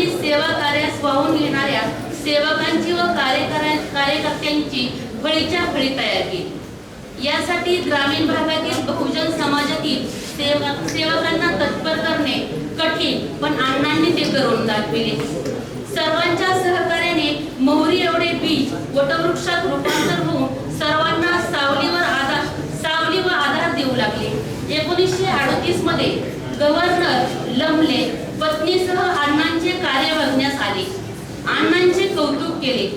आणि सेवा कार्यास वाहून घेणाऱ्या सेवकांची व कार्यकर्त्यांची फळीच्या फळी तयार केली. यासाठी ग्रामीण भागातील बहुजन समाजातील सेवक सेवकांना तत्पर करणे कठीण पण अण्णांनी ते करून दाखविले. सर्वांच्या सहकार्याने मोहरी एवढे बीज वटवृक्षात रूपांतर होऊन सर्वांना सावलीवर आधार सावली व आधार देऊ लागले. एकोणीसशे अडतीसमध्ये गव्हर्नर लमले पत्नीसह अण्णांचे कार्य बघण्यास आले. अण्णांचे कौतुक केले.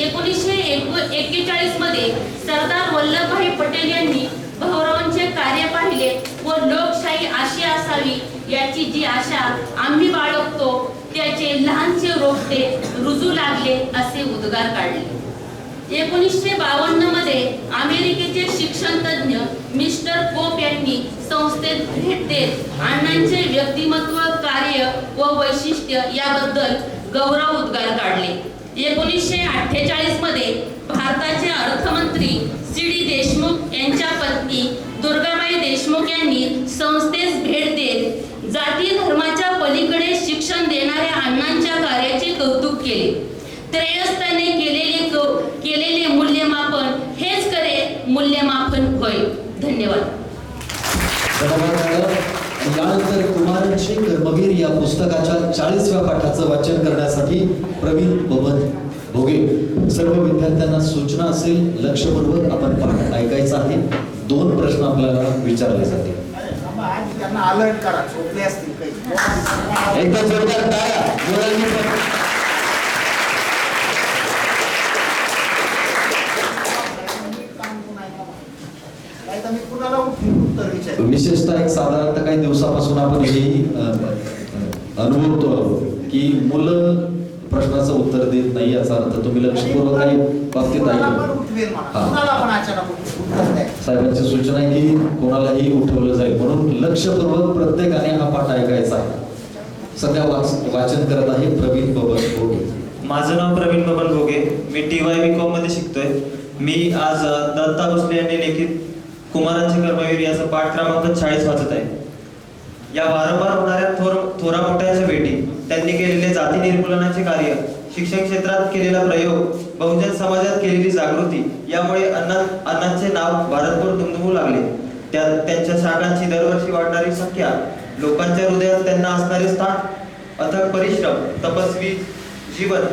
एकोणीसशे एक्केचाळीसमध्ये सरदार वल्लभभाई पटेल यांनी भाऊरावांचे कार्य पाहिले व लोकशाही अशी असावी याची जी आशा आम्ही बाळगतो त्याचे लहानसे रोपटे रुजू लागले असे उद्गार काढले. एकोणीसशे बावन्नमध्ये अमेरिकेचे शिक्षण तज्ञ मिस्टर कोप यांनी संस्थेत भेट देत अण्णांचे व्यक्तिमत्व कार्य व वैशिष्ट्य याबद्दल गौरव उद्गार काढले. एकोणीसशे अठ्ठेचाळीसमध्ये भारताचे अर्थमंत्री सी डी देशमुख यांच्या पत्नी दुर्गाबाई देशमुख यांनी संस्थेस भेट देत जाती धर्माच्या पलीकडे शिक्षण देणाऱ्या अण्णांच्या कार्याचे कौतुक केले. त्रयस्थाने केलेले कौ- केलेले मूल्यमापन हेच खरे मूल्यमापन होय. धन्यवाद. यानंतर कुमारांची कर्मवीर या पुस्तकाच्या चाळीसव्या पाठाचं वाचन करण्यासाठी प्रवीण बबन भोगे. सर्व विद्यार्थ्यांना सूचना असेल लक्षपूर्वक आपण पाठ ऐकायचा आहे. दोन प्रश्न आपल्याला विचारले जातील. आधी त्यांना अलर्ट करा झोपले असतील काही. एकदा जोरदार टाळ्या जोरांनी पण. नाही तर मी कुणाला उठून उत्तर विचार विशेषतः एक साधारणतः काही दिवसापासून आपण अ, अनुभवतो की मुलं प्रश्नाचं उत्तर देत नाही याचा अर्थ तुम्ही लक्षपूर्वक काही बाबतीत ऐकलं. हा. साहेबांची सूचना आहे की कोणालाही उठवलं जाईल. म्हणून लक्षपूर्वक प्रत्येकाने हा पाठ ऐकायचा आहे. सध्या वाच वाचन करत आहे प्रवीण बबन भोगे माझं नाव प्रवीण बबन भोगे मी टी वाय बी कॉममध्ये शिकतोय. मी आज दत्ता भोसले यांनी लिखित कुमारांचे कर्मवीर याचा पाठ क्रमांक चाळीस वाचत आहे. या वारंवार होणाऱ्या थोर थोरा मोठ्यांच्या भेटी त्यांनी केलेले जाती निर्मूलनाचे कार्य शिक्षण क्षेत्रात केलेला प्रयोग बहुजन समाजात केलेली जागृती यामुळे अण्णा अण्णांचे नाव भारतभर दुमदुमू लागले. त्या त्यांच्या शाखांची दरवर्षी वाढणारी संख्या लोकांच्या हृदयात त्यांना असणारे स्थान अथक परिश्रम तपस्वी जीवन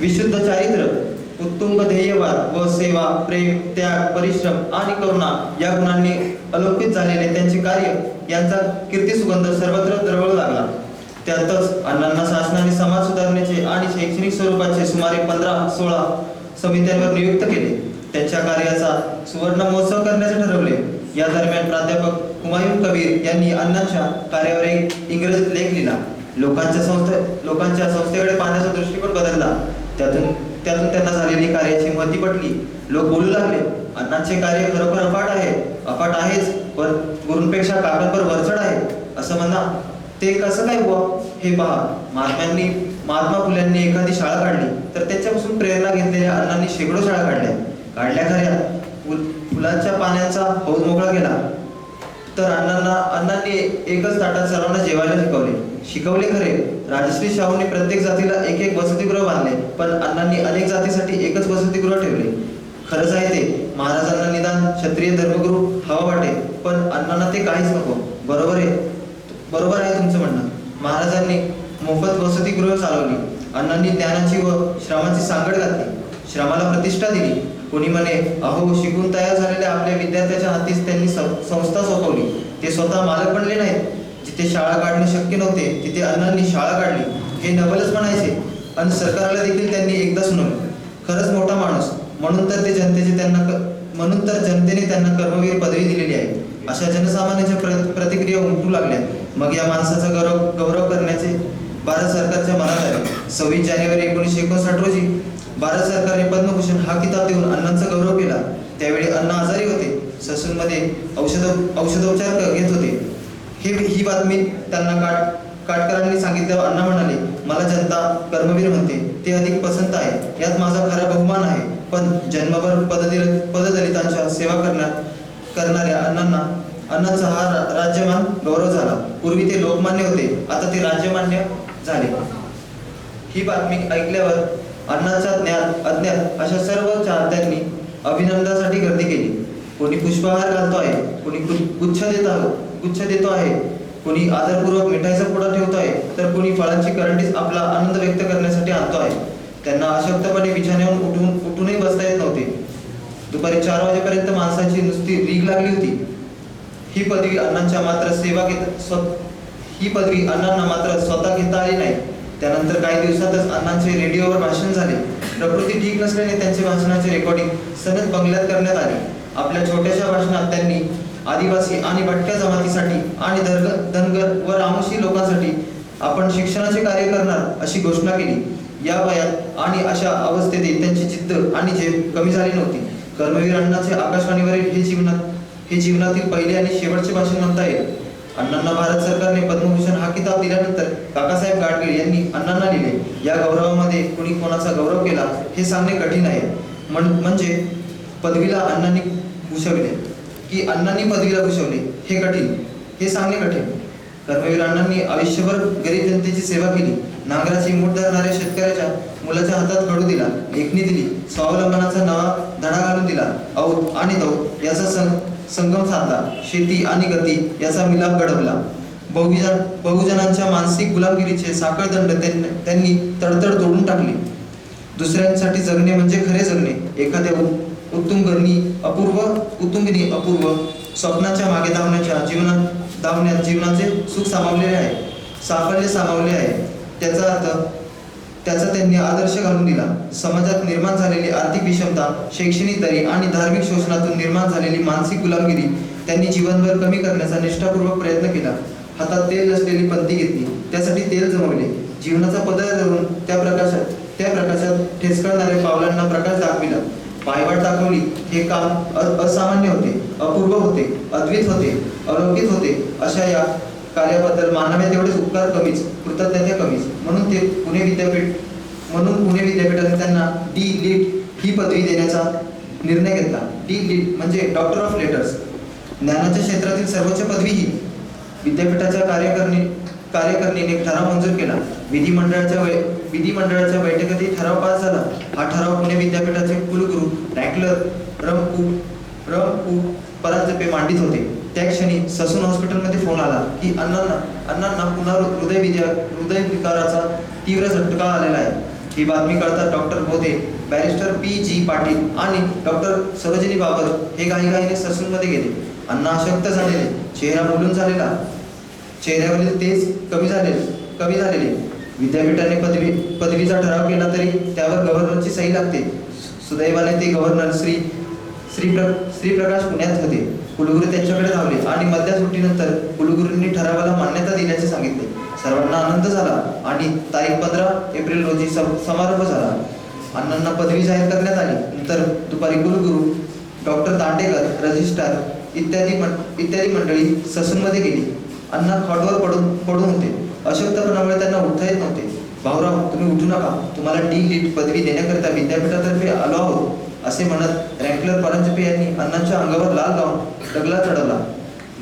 विशुद्ध चारित्र्य कुटुंब ध्येयवाद व सेवा प्रेम त्याग परिश्रम आणि करुणा या गुणांनी अलौकिक झालेले त्यांचे कार्य यांचा कीर्ती सुगंध सर्वत्र दरवळू लागला. त्यातच अण्णांना शासनाने समाज सुधारण्याचे आणि शैक्षणिक स्वरूपाचे सुमारे पंधरा सोळा समित्यांवर नियुक्त केले. त्यांच्या कार्याचा सुवर्ण महोत्सव करण्याचे ठरवले. या दरम्यान प्राध्यापक हुमायून कबीर यांनी अण्णांच्या कार्यावर एक इंग्रजीत लेख लिहिला. लोकांच्या संस्थे लोकांच्या संस्थेकडे पाहण्याचा दृष्टिकोन बदलला. त्यातून त्यातून त्यांना झालेली कार्याची महती पटली. लोक बोलू लागले अण्णांचे कार्य खरोखर अफाट आहे. अफाट आहेच पण गुरूंपेक्षा काकांवर वरचढ आहे. असं म्हणा. ते कसं काय बुवा? हे पहा महात्म्यांनी महात्मा फुल्यांनी एखादी शाळा काढली तर त्याच्यापासून प्रेरणा घेतलेल्या अण्णांनी शेकडो शाळा काढल्या. काढल्या खऱ्या. फुलांच्या पाण्याचा हौद मोकळा केला. तर अण्णांना अण्णांनी एकच ताटात सर्वांना जेवायला शिकवले. शिकवले खरे. राजश्री शाहूंनी प्रत्येक जातीला एक एक वसतिगृह बांधले पण अण्णांनी अनेक जातीसाठी एकच वसतिगृह ठेवले. खरंच आहे ते महाराजांना निदान क्षत्रिय धर्मगुरू हवा वाटे पण अण्णांना ते काहीच नको. बरोबर आहे? बरोबर आहे तुमचं म्हणणं. महाराजांनी मोफत वसतिगृह चालवली. अण्णांनी ज्ञानाची व श्रमाची सांगड घातली. श्रमाला प्रतिष्ठा दिली. कोणी म्हणे अहो शिकून तयार झालेल्या आपल्या विद्यार्थ्याच्या हातीच त्यांनी सं- संस्था सोपवली. ते स्वतः मालक बनले नाहीत. जिथे शाळा काढणे शक्य नव्हते तिथे अण्णांनी शाळा काढली. हे नवलच म्हणायचे. आणि सरकारला देखील त्यांनी एकदा सुनवले खरंच मोठा माणूस. म्हणून तर ते जनतेचे त्यांना म्हणून तर जनतेने त्यांना कर्मवीर पदवी दिलेली आहे. अशा जनसामान्यांच्या प्र- प्रतिक्रिया उमटू लागल्या. मग या माणसाचा गौरव गौरव करण्याचे भारत सरकारच्या मनात आले. सव्वीस जानेवारी एकोणीसशे एकोणसाठ रोजी भारत सरकारने पद्मभूषण हा किताब देऊन अण्णांचा गौरव केला. त्यावेळी अण्णा आजारी होते. ससूनमध्ये औषध औषधोपचार घेत होते. हे ही बातमी त्यांना काट काटकरांनी सांगितल्यावर अण्णा म्हणाले मला जनता कर्मवीर म्हणते ते अधिक पसंत आहे. यात माझा खरा बहुमान आहे. पण जन्मभर पददिल पददलितांच्या सेवा करण्यात करणाऱ्या अण्णांना अण्णांचा हा रा- राज्यमान गौरव झाला. पूर्वी ते लोकमान्य होते आता ते राज्यमान्य झाले. ही बातमी ऐकल्यावर अण्णांचा ज्ञान अज्ञात अशा सर्व चाहत्यांनी अभिनंदनासाठी गर्दी केली. कोणी पुष्पहार घालतो आहे कोणी गुच्छ देत आहोत गुच्छ देतो आहे. कोणी आदरपूर्वक मिठाईचा पुडा ठेवतो आहे तर कोणी फळांची करंडीच आपला आनंद व्यक्त करण्यासाठी आणतो आहे त्यांना अशक्तपणे बिछाण्यावरून उठून उठूनही बसता येत नव्हते. दुपारी चार वाजेपर्यंत माणसाची नुसती रीग लागली होती. ही पदवी अण्णांच्या मात्र सेवा घेत स्व- ही पदवी अण्णांना मात्र स्वतः घेता आली नाही. त्यानंतर काही दिवसातच अण्णांचे रेडिओवर भाषण झाले. प्रकृती ठीक नसल्याने त्यांचे भाषणाचे रेकॉर्डिंग सनद बंगल्यात करण्यात आले. आपल्या छोट्याशा भाषणात त्यांनी आदिवासी आणि भटक्या जमातीसाठी आणि धर्ग धनगर व रामोशी लोकांसाठी आपण शिक्षणाचे कार्य करणार अशी घोषणा केली. या वयात आणि अशा अवस्थेतही त्यांची जिद्द आणि झेप कमी झाली नव्हती. कर्मवीर अण्णाचे आकाशवाणीवरील हे जीवनात हे जीवनातील पहिले आणि शेवटचे भाषण म्हणता येईल. अण्णांना भारत सरकारने पद्मभूषण हा किताब दिल्यानंतर काकासाहेब गाडगीळ यांनी अण्णांना लिहिले. या गौरवामध्ये कुणी कोणाचा गौरव केला हे सांगणे कठीण आहे. म्हणजे पदवीला अण्णांनी भूषविले. की अण्णांनी पदवीला भूषवले. हे कठीण. हे सांगणे कठीण. कर्मवीर अण्णांनी आयुष्यभर गरीब जनतेची सेवा केली. नांगराची मूठ धरणाऱ्या शेतकऱ्याच्या मुलाच्या हातात घडू दिला. लेखणी दिली. स्वावलंबनाचा नवा धडा घालून दिला. औ आणि दौ याचा सं संगम साधला. शेती आणि गती याचा मिलाप घडवला. बहुजन बहुजनांच्या मानसिक गुलामगिरीचे साखळदंड त्यांनी त्यांनी तडतड तोडून टाकले. दुसऱ्यांसाठी जगणे म्हणजे खरे जगणे. एखाद्या उ- उत्तुंगनी अपूर्व उत्तुंगनी अपूर्व स्वप्नाच्या मागे धावण्याच्या जीवनात धावण्यात जीवनाचे सुख सामावलेले आहे साफल्य सामावले आहे. त्याचा अर्थ त्याचा त्यांनी आदर्श घालून दिला. समाजात निर्माण झालेली आर्थिक विषमता शैक्षणिक दरी आणि धार्मिक शोषणातून निर्माण झालेली मानसिक गुलामगिरी त्यांनी जीवनभर कमी करण्याचा निष्ठापूर्वक प्रयत्न केला. हातात तेल नसलेली पंथी घेतली. त्यासाठी तेल जमवले. जीवनाचा पदर धरून त्या प्रकाशात त्या प्रकाशात ठेचकळणाऱ्या पावलांना प्रकाश दाखविला. पायवाट दाखवली हे काम असामान्य होते अपूर्व होते अद्वित होते अलौकिक होते. अशा या कार्याबद्दल मानावे तेवढेच उपकार कमीच कृतज्ञता कमीच. म्हणून ते पुणे विद्यापीठ म्हणून पुणे विद्यापीठाने त्यांना डी लिट ही पदवी देण्याचा निर्णय घेतला. डी लिट म्हणजे डॉक्टर ऑफ लेटर्स ज्ञानाच्या क्षेत्रातील सर्वोच्च पदवी ही. विद्यापीठाच्या कार्यकारिणी कार्यकारिणीने ठराव मंजूर केला. विधिमंडळाच्या वेळे विधिमंडळाच्या बैठकीत ठराव पास झाला. हा ठराव पुणे विद्यापीठाचे कुलगुरू रॅकलर रमकू रमकू परांजपे मांडित होते. त्या क्षणी ससून हॉस्पिटलमध्ये फोन आला की अण्णांना अण्णांना पुन्हा हृदय विद्या हृदय विकाराचा तीव्र झटका आलेला आहे. ही बातमी कळता डॉक्टर बोधे बॅरिस्टर पी जी पाटील आणि डॉक्टर सरोजिनी बाबर हे घाईघाईने ससूनमध्ये गेले. अण्णा अशक्त झालेले चेहरा बोलून झालेला. चेहऱ्यावरील तेज कमी झाले कमी झालेले. विद्यापीठाने पदवी पदवीचा ठराव केला तरी त्यावर गव्हर्नरची सही लागते. सुदैवाने ते गव्हर्नर श्री श्री प्र श्रीप्रकाश पुण्यात होते. कुलगुरू त्यांच्याकडे धावले आणि मधल्या सुट्टीनंतर कुलगुरूंनी ठरावाला मान्यता दिल्याचे सांगितले. सर्वांना आनंद झाला आणि तारीख पंधरा एप्रिल रोजी सम- समारंभ झाला. अण्णांना पदवी जाहीर करण्यात आली. नंतर दुपारी कुलगुरू डॉक्टर दांडेकर रजिस्ट्रार इत्यादी मं- इत्यादी मंडळी ससूनमध्ये गेली. अण्णा खॉटवर पडून पडून होते. अशक्तपणामुळे त्यांना उठता येत नव्हते. भाऊराव तुम्ही उठू नका. तुम्हाला डी लिट पदवी देण्याकरिता विद्यापीठातर्फे आलो आहोत असे म्हणत रँकलर परांजपे यांनी अण्णांच्या अंगावर लाल लावून डगला चढवला.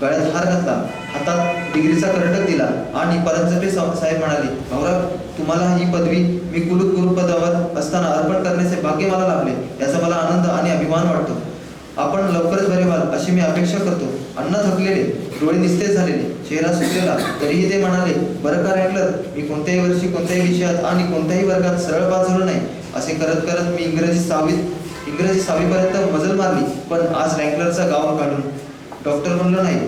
गळ्यात हार घातला. हातात डिग्रीचा करटक दिला आणि परांजपे साहेब म्हणाले भाऊराव तुम्हाला ही पदवी मी कुलूत गुरुपदावर असताना अर्पण करण्याचे भाग्य मला लाभले. याचा मला आनंद आणि अभिमान वाटतो. आपण लवकरच बरे व्हाल अशी मी अपेक्षा करतो. अन्न थकलेले डोळे निस्तेज झालेले चेहरा सुकलेला तरीही ते म्हणाले बरं का रँकलर मी कोणत्याही वर्षी कोणत्याही विषयात आणि कोणत्याही वर्गात सरळ पास झालो नाही. असे करत करत मी इंग्रजी सहावीत इंग्रजी सहावीपर्यंत मजल मारली पण आज रँकलरचा गाव काढून डॉक्टर बनलो नाही.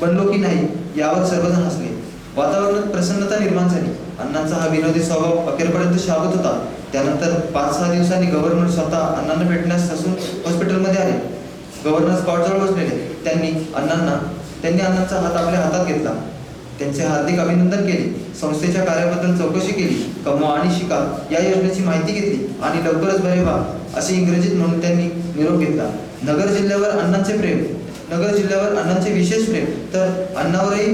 बनलो की नाही यावर सर्वजण हसले. वातावरणात प्रसन्नता निर्माण झाली. अण्णांचा हा विनोदी स्वभाव अखेरपर्यंत शाबत होता. त्यानंतर पाच सहा दिवसांनी गव्हर्नर स्वतः अण्णांना भेटण्यास ससून हॉस्पिटलमध्ये आले. गव्हर्नर स्कॉटजवळ बसलेले त्यांनी अण्णांना त्यांनी अण्णांचा हात आपल्या हातात घेतला. त्यांचे हार्दिक अभिनंदन केले. संस्थेच्या कार्याबद्दल चौकशी केली. कमवा आणि शिका या योजनेची माहिती घेतली आणि लवकरच बरे व्हा असे इंग्रजीत म्हणून त्यांनी निरोप घेतला. नगर जिल्ह्यावर अण्णांचे प्रेम नगर जिल्ह्यावर अण्णांचे विशेष प्रेम तर अण्णावरही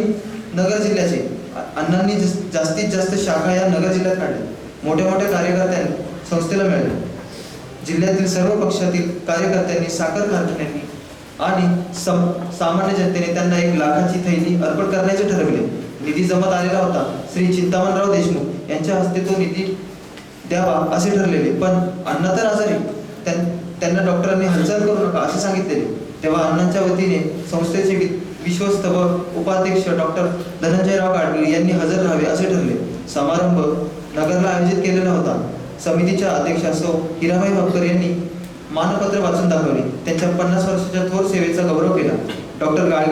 नगर जिल्ह्याचे. अण्णांनी जस- जास्तीत जास्त शाखा या नगर जिल्ह्यात काढल्या. मोठ्या मोठ्या कार्यकर्त्यांनी संस्थेला मिळाले. जिल्ह्यातील सर्व पक्षातील कार्यकर्त्यांनी साखर कारखान्यांनी आणि सम- सामान्य जनतेने त्यांना एक लाखाची थैली अर्पण करण्याचे ठरविले. निधी जमत आलेला होता. श्री चिंतामणराव देशमुख यांच्या हस्ते तो निधी द्यावा असे ठरलेले. पण अण्णा तर आजारी. त्यां- त्यांना डॉक्टरांनी हालचाल करू नका असे सांगितलेले. तेव्हा अण्णांच्या वतीने संस्थेचे वि- विश्वस्त व उपाध्यक्ष डॉक्टर धनंजयराव गाडगीळ यांनी हजर राहावे असे ठरले. समारंभ नगरला आयोजित केलेला होता. समितीच्या अध्यक्षा सौ हिराबाई भापकर यांनी मानपत्र वाचून दाखवले. त्यांच्या पन्नास वर्षाच्या थोर सेवेचा गौरव केला. डॉक्टर गाड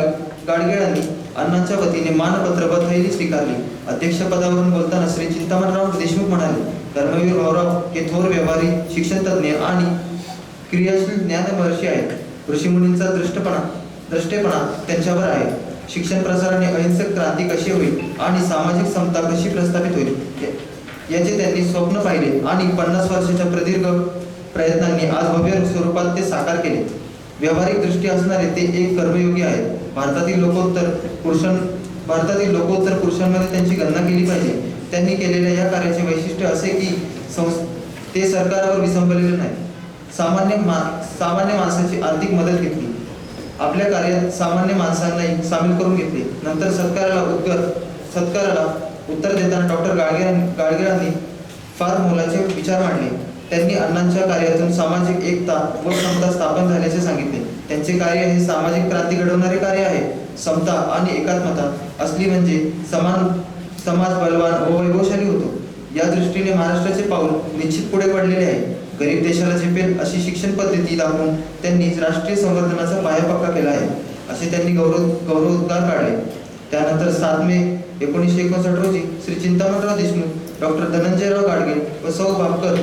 गाडगेळांनी अण्णांच्या वतीने मानपत्र व स्वीकारली. अध्यक्षपदावरून बोलताना श्री चिंतामणराव देशमुख म्हणाले कर्मवीर भाऊराव हे थोर व्यवहारी शिक्षणतज्ञ आणि क्रियाशील ज्ञानमहर्षी आहेत. ऋषीमुनींचा दृष्टपणा दृष्टेपणा त्यांच्यावर आहे. शिक्षण प्रसाराने अहिंसक क्रांती कशी होईल आणि सामाजिक समता कशी प्रस्थापित होईल याचे त्यांनी स्वप्न पाहिले आणि पन्नास वर्षाच्या प्रदीर्घ प्रयत्नांनी आज भव्य स्वरूपात ते साकार केले. व्यावहारिक दृष्टी असणारे ते एक कर्मयोगी आहेत. भारतातील लोकोत्तर पुरुषां भारतातील लोकोत्तर पुरुषांमध्ये त्यांची गणना केली पाहिजे. त्यांनी केलेल्या या कार्याचे वैशिष्ट्य असे की संस ते सरकारावर विसंबलेले नाही सामान्य मा सामान्य माणसाची आर्थिक मदत घेतली. आपल्या कार्यात सामान्य माणसांनाही सामील करून घेतले. नंतर सत्काराला उत्तर सत्काराला उत्तर देताना डॉक्टर गाडगे गाडगेळांनी फार मोलाचे विचार मांडले. त्यांनी अण्णांच्या कार्यातून सामाजिक एकता व समता स्थापन झाल्याचे सांगितले. त्यांचे कार्य हे सामाजिक क्रांती घडवणारे कार्य आहे. समता आणि एकात्मता असली म्हणजे समान समाज बलवान व वैभवशाली होतो. या दृष्टीने महाराष्ट्राचे पाऊल निश्चित पुढे पडलेले आहे. गरीब देशाला झेपेल अशी शिक्षण पद्धती दाखवून त्यांनी राष्ट्रीय संवर्धनाचा पाया पक्का केला आहे असे त्यांनी गौरव गौरवोद्गार काढले. त्यानंतर सात मे एकोणीसशे एकोणसाठ रोजी श्री चिंतामणराव देशमुख डॉक्टर धनंजयराव गाडगे व सौ भापकर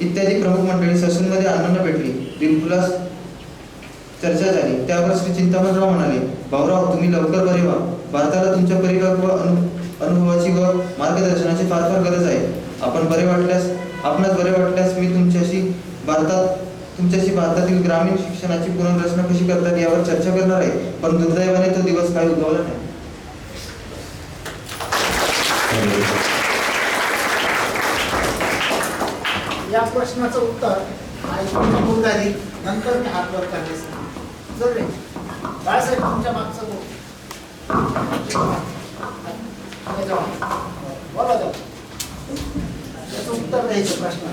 इत्यादी प्रमुख मंडळी ससूनमध्ये अण्णांना भेटली. दिलखुलास चर्चा झाली. त्यावर श्री चिंतामणराव म्हणाले भाऊराव तुम्ही लवकर बरे व्हा. भारताला तुमच्या परिपक्व अनु अनुभवाची व मार्गदर्शनाची फार फार गरज आहे. आपण बरे वाटल्यास आपणास बरे वाटल्यास मी तुमच्याशी भारतात तुमच्याशी भारतातील ग्रामीण शिक्षणाची पुनर्रचना कशी करतात यावर चर्चा करणार आहे. पण दुर्दैवाने तो दिवस काही उद्भवला नाही. या प्रश्नाचं उत्तर ऐकून मुलगा नंतर मी हात वर करण्यास जर रे बाळासाहेब तुमच्या मागचं बोल. बोला जाऊ. त्याचं उत्तर द्यायचं प्रश्न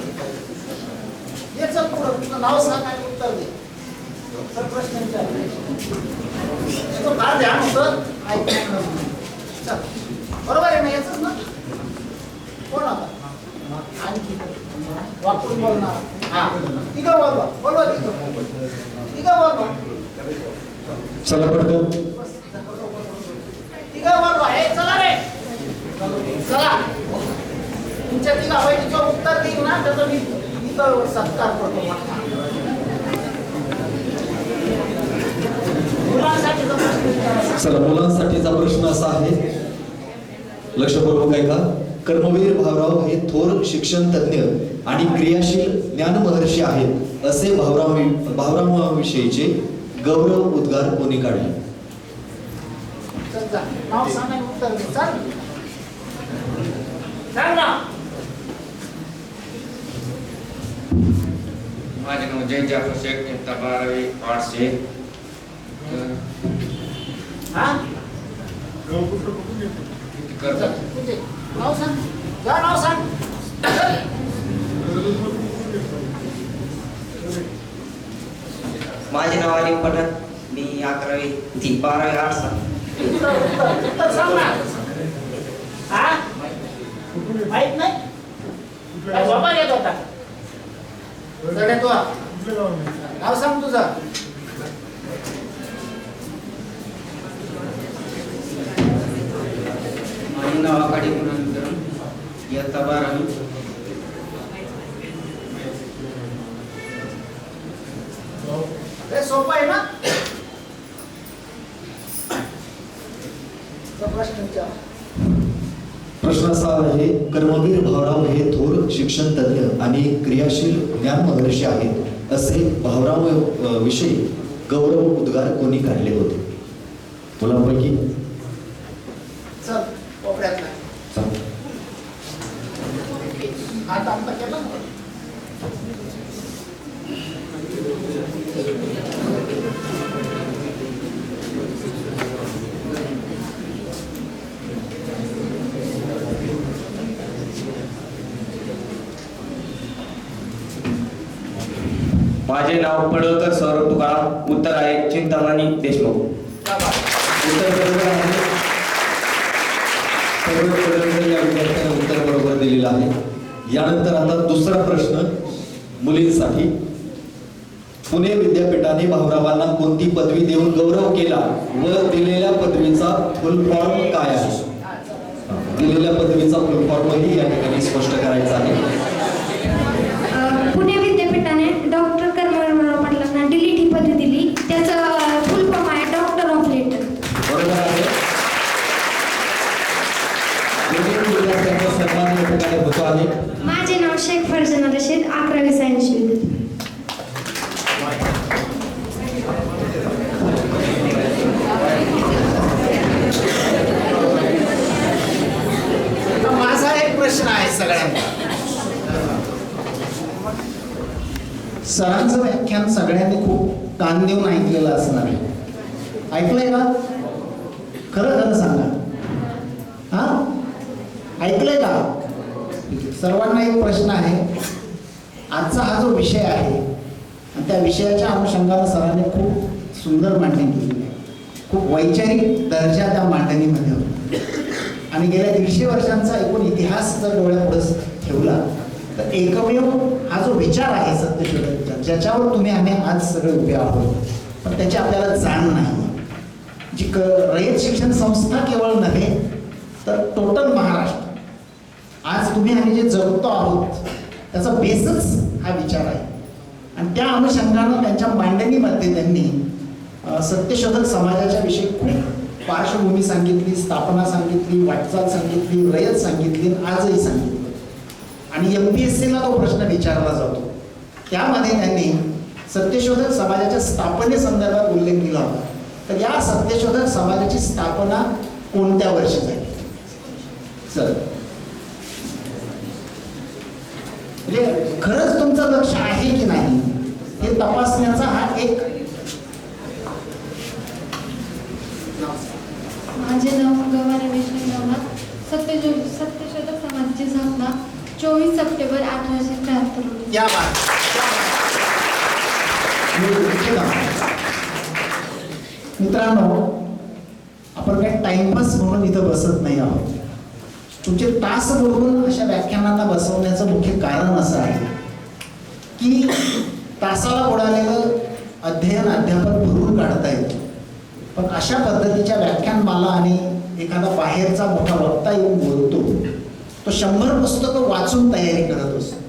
याचं पुढं तुझं नाव सांग आणि उत्तर दे. तर प्रश्न विचार. तो द्या ध्यान होतं ऐकून चल. बरोबर आहे ना याच ना? कोण आता? वापरून बोलणार हा तिघं बोलवा बोलवा तिघं तिघं बोलवा चला पडतो तिघं बोलवा हे चला रे चला तुमच्या तिघा बहिणीचं उत्तर देईल ना त्याचा मी इथं सत्कार करतो मुलांसाठीचा प्रश्न चला मुलांसाठीचा प्रश्न असा आहे. लक्षपूर्वक ऐका. कर्मवीर भाऊराव हे थोर शिक्षण तज्ज्ञ आणि क्रियाशील ज्ञानमहर्षी आहेत असे भाऊराव भाऊरावांविषयीचे गौरव उद्गार कोणी काढले? माझे नाव जय जाफर शेख इयत्ता बारावी आठशे हा? किती चल, करतात नाव सांग जा नाव सांग माझे नाव अनिल पठाण. मी अकरावी ती बारावी उत्तर सांग ना. हा? माहीत नाही? झोपा येत होता? नाव सांग तुझं. माझे नाव आकाडी गुणवंत इयत्ता बारावी हे सोपं आहे ना? प्रश्न असा आहे कर्मवीर भाऊराव हे थोर शिक्षण तज्ज्ञ आणि क्रियाशील ज्ञानमहर्षी आहेत. असे भाऊराव अ, विषयी गौरव उद्गार कोणी काढले होते? मुलांपैकी? माझे नाव पडवकर सौरभ तुकाराम. उत्तर आहे चिंतामणी देशमुख. उत्तर बरोबर दिलेला आहे. यानंतर आता दुसरा प्रश्न मुलींसाठी. पुणे विद्यापीठाने भाऊरावांना कोणती पदवी देऊन गौरव केला व दिलेल्या पदवीचा फुल फॉर्म काय आहे? दिलेल्या पदवीचा फुल फॉर्मही या ठिकाणी स्पष्ट करायचा आहे अ, पुणे विद्यापीठाने डॉक्टर कर्मवीरराव पाटलांना डिलीट ही पदवी दिली त्याचं फुल फॉर्म आहे डॉक्टर ऑफ लेटर बरोबर आहे दोन्ही विद्यार्थ्यांचा सन्मान या ठिकाणी होतो आहे माझे नाव शेख फरजाना रशीद अकरावी सायन्स विद्यार्थी आता माझा एक प्रश्न आहे सगळ्यांना सरांचं व्याख्यान सगळ्यांनी खूप कान देऊन ऐकलेलं असणार आहे. ऐकलंय का? खरं खरं सांगा. हा? ऐकलंय का? सर्वांना एक प्रश्न आहे. आजचा हा जो विषय आहे आणि त्या विषयाच्या अनुषंगानं सरांनी खूप सुंदर मांडणी केली आहे. खूप वैचारिक दर्जा त्या मांडणीमध्ये होता. आणि गेल्या दीडशे वर्षांचा एकूण इतिहास जर डोळ्यापुढे ठेवला तर एकमेव हा जो विचार आहे सत्यशोधक ज्याच्यावर तुम्ही आम्ही आज सगळे उभे आहोत पण त्याची आपल्याला जाण नाही. जी क रयत शिक्षण संस्था केवळ नव्हे तर टोटल महाराष्ट्र. आज तुम्ही आम्ही जे जगतो आहोत त्याचा बेसच हा विचार आहे. आणि त्या अनुषंगानं त्यांच्या मांडणीमध्ये त्यांनी सत्यशोधक समाजाच्या विषयी खूप पार्श्वभूमी सांगितली स्थापना सांगितली वाटचाल सांगितली रयत सांगितली आजही सांगितलं. आणि एम पी एस सीला तो प्रश्न विचारला जातो. त्यामध्ये त्यांनी सत्यशोधक समाजाच्या स्थापनेसंदर्भात उल्लेख केला होता. तर या सत्यशोधक समाजाची स्थापना कोणत्या वर्षी झाली? सर. म्हणजे खरंच तुमचं लक्ष आहे की नाही? हे तपासण्याचा हा एक माझे नाव गवारी वैष्णव सत्यशोधक समाजाची स्थापना चोवीस सप्टेंबर अठराशे त्र्याहत्तर रोजी या बात मित्रांनो आपण काही टाइमपास म्हणून इथं बसत नाही आहोत. तुमचे तास बघून अशा व्याख्यानांना बसवण्याचं मुख्य कारण असं आहे की तासाला उडालेलं अध्ययन अध्यापन भरून काढता येतो. पण अशा पद्धतीच्या व्याख्यानमाला आणि एखादा बाहेरचा मोठा वक्ता येऊन बोलतो तो शंभर पुस्तकं वाचून तयारी करत असतो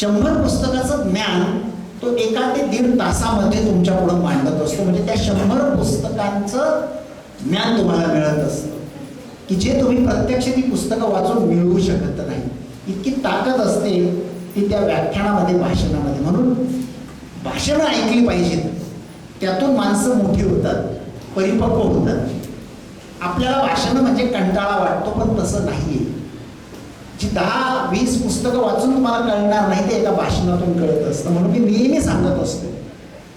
शंभर पुस्तकाचं ज्ञान तो एका ते दीड तासामध्ये तुमच्या पुढं मांडत असतो. म्हणजे त्या शंभर पुस्तकांचं ज्ञान तुम्हाला मिळत असतं. की जे तुम्ही प्रत्यक्ष ती पुस्तकं वाचून मिळवू शकत नाही. इतकी ताकद असते ती त्या व्याख्यानामध्ये भाषणामध्ये. म्हणून भाषणं ऐकली पाहिजेत. त्यातून माणसं मोठी होतात परिपक्व होतात. आपल्याला भाषणं म्हणजे कंटाळा वाटतो पण तसं नाही जी दहा वीस पुस्तकं वाचून तुम्हाला कळणार नाही ते एका भाषणातून कळत असतं. म्हणून मी नेहमी सांगत असतो.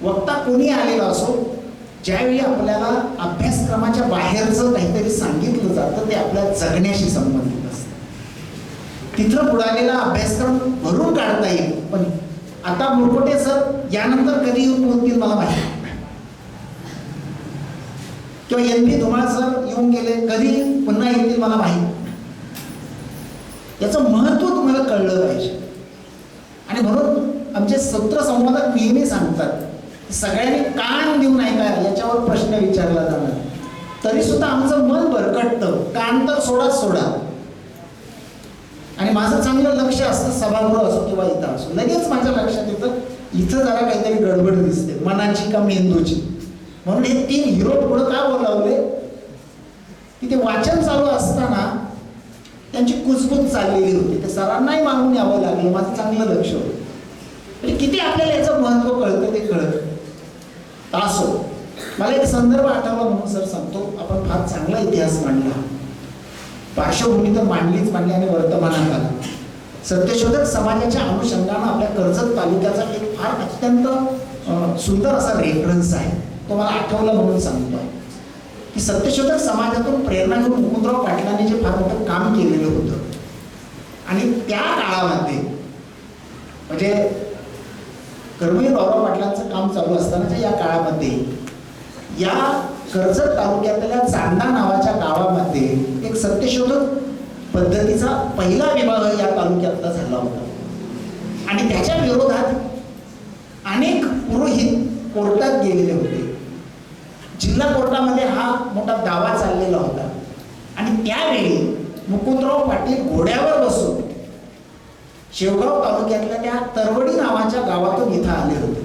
वक्ता कोणी आलेला असो ज्यावेळी आपल्याला अभ्यासक्रमाच्या बाहेरचं काहीतरी सांगितलं जातं ते आपल्या जगण्याशी संबंधित असतं. तिथं बुडालेला अभ्यासक्रम भरून काढता येईल पण आता मुरकोटे सर यानंतर कधी येऊन बोलतील मला माहिती किंवा एन पी धुमाळ सर येऊन गेले कधी पुन्हा येतील मला माहीत याचं महत्त्व तुम्हाला कळलं पाहिजे. आणि म्हणून आमचे सत्र संवादक नेहमी सांगतात सगळ्यांनी कान देऊन ऐका याच्यावर प्रश्न विचारला जाणार. तरी सुद्धा आमचं मन भरकटतं कान तर सोडाच सोडा. आणि माझं चांगलं लक्ष असतं सभागृह असो किंवा इथं असो. लगेच माझ्या लक्षात येतं इथं जरा काहीतरी गडबड दिसते मनाची का मेंदूची म्हणून हे तीन हिरो पुढं का बोलावले? की ते वाचन चालू असताना त्यांची कुजबूज चाललेली होती. ते सरांनाही मागून यावं लागलं. माझं चांगलं लक्ष होतं. म्हणजे किती आपल्याला याचं महत्त्व कळतं ते कळत. असो. मला एक संदर्भ आठवला म्हणून सर सांगतो. आपण फार चांगला इतिहास मांडला. पार्श्वभूमी तर मांडलीच मांडली आणि वर्तमानात आला. सत्यशोधक समाजाच्या अनुषंगानं आपल्या कर्जत तालुक्याचा एक फार अत्यंत सुंदर असा रेफरन्स आहे. तो मला आठवला म्हणून सांगतो की सत्यशोधक समाजातून प्रेरणा घेऊन मुकुंदराव पाटलांनी जे फार मोठं काम केलेलं होतं आणि त्या काळामध्ये म्हणजे कर्मवीर रावराव पाटलांचं काम चालू असतानाच्या या काळामध्ये या कर्जत तालुक्यातल्या चांदा नावाच्या गावामध्ये एक सत्यशोधक पद्धतीचा पहिला विवाह या तालुक्यातला झाला होता. आणि त्याच्या विरोधात अनेक पुरोहित कोर्टात गेलेले होते. जिल्हा कोर्टामध्ये हा मोठा दावा चाललेला होता. आणि त्यावेळी मुकुंदराव पाटील घोड्यावर बसून शेवगाव तालुक्यातल्या त्या तरवडी नावाच्या गावातून इथं आले होते.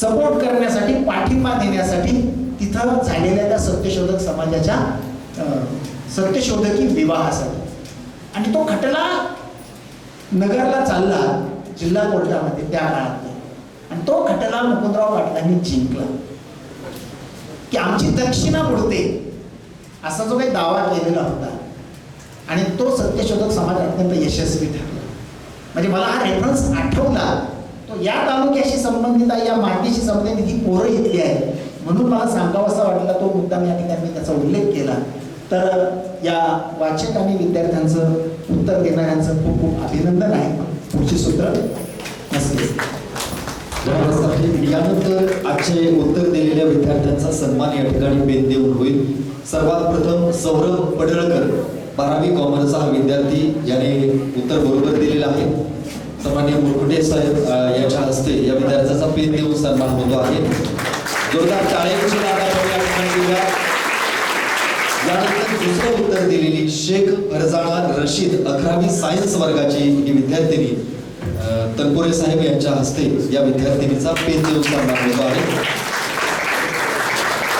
सपोर्ट करण्यासाठी पाठिंबा देण्यासाठी तिथं झालेल्या त्या सत्यशोधक समाजाच्या सत्यशोधकी विवाहासाठी. आणि तो खटला नगरला चालला जिल्हा कोर्टामध्ये त्या काळात आणि तो खटला मुकुंदराव पाटलांनी जिंकला. की आमची दक्षिणा बुडते. असा जो काही दावा केलेला होता. आणि तो सत्यशोधक समाज अत्यंत यशस्वी ठरला. म्हणजे मला हा रेफरन्स आठवला. तो या तालुक्याशी संबंधित आहे या मातीशी संबंधित ही पोरं इथली आहे म्हणून मला सांगावासा वाटला तो मुद्दा या ठिकाणी मी त्याचा उल्लेख केला. तर या वाचक आणि विद्यार्थ्यांचं उत्तर देणाऱ्यांचं खूप खूप अभिनंदन आहे. पुढची सूत्र नसते यानंतर आजचे उत्तर दिलेल्या विद्यार्थ्यांचा सन्मान या ठिकाणी बेन देऊन होईल. सर्वात प्रथम सौरभ पडळकर बारावी कॉमर्सचा हा विद्यार्थी याने उत्तर बरोबर दिलेलं आहे. सन्मान्य मुरकुटे साहेब याच्या हस्ते या विद्यार्थ्याचा पेन देऊन सन्मान होतो आहे. जोरदार टाळ्यांची यानंतर दुसरं उत्तर दिलेली शेख फरजाना रशीद अकरावी सायन्स वर्गाची ही विद्यार्थिनी तनपुरे साहेब यांच्या हस्ते या विद्यार्थिनीचा पेन देऊन सन्मान होतो आहे.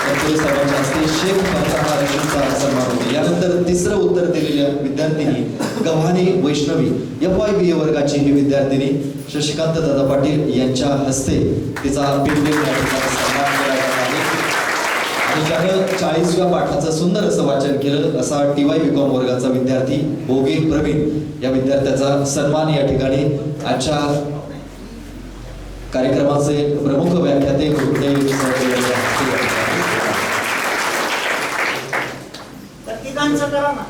तनपुरे साहेबांच्या हस्ते शेख फरजाना सन्मान होतो. यानंतर तिसरं उत्तर दिलेल्या विद्यार्थिनी Gavhane Vaishnavi F Y B A वर्गाची ही विद्यार्थिनी शशिकांत दादा पाटील यांच्या हस्ते तिचा पेन देऊन मात्र चाळीसव्या पाठाचं सुंदर असं वाचन केलं. असा टी वाय बीकॉम वर्गाचा विद्यार्थी भोगे प्रवीण या विद्यार्थ्याचा सन्मान या ठिकाणी आजच्या कार्यक्रमाचे प्रमुख व्याख्याते प्रत्येकांचं करा ना.